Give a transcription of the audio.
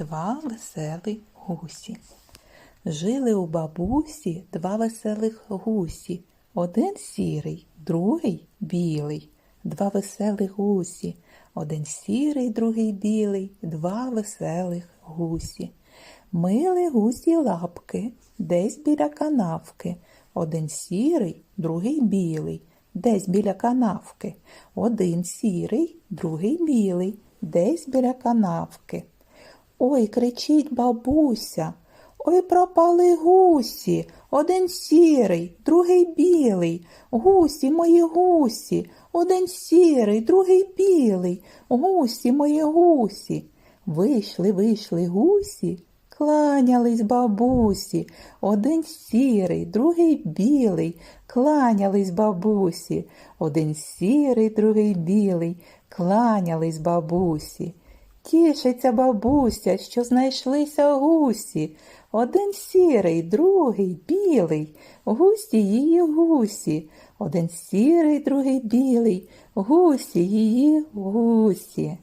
Два веселі гусі. Жили у бабусі два веселих гусі. Один сірий, другий білий. Два веселих гусі. Один сірий, другий білий, два веселих гусі. Мили гусі лапки десь біля канавки. Один сірий, другий білий, десь біля канавки. Один сірий, другий білий, десь біля канавки. Ой, кричить бабуся. Ой, пропали гусі. Один сірий, другий білий. Гусі мої гусі. Один сірий, другий білий. Гусі мої гусі. Вийшли, вийшли гусі, кланялись бабусі. Один сірий, другий білий. Кланялись бабусі. Один сірий, другий білий. Кланялись бабусі. Тішиться бабуся, що знайшлися гусі. Один сірий, другий білий, гусі її гусі. Один сірий, другий білий, гусі її гусі.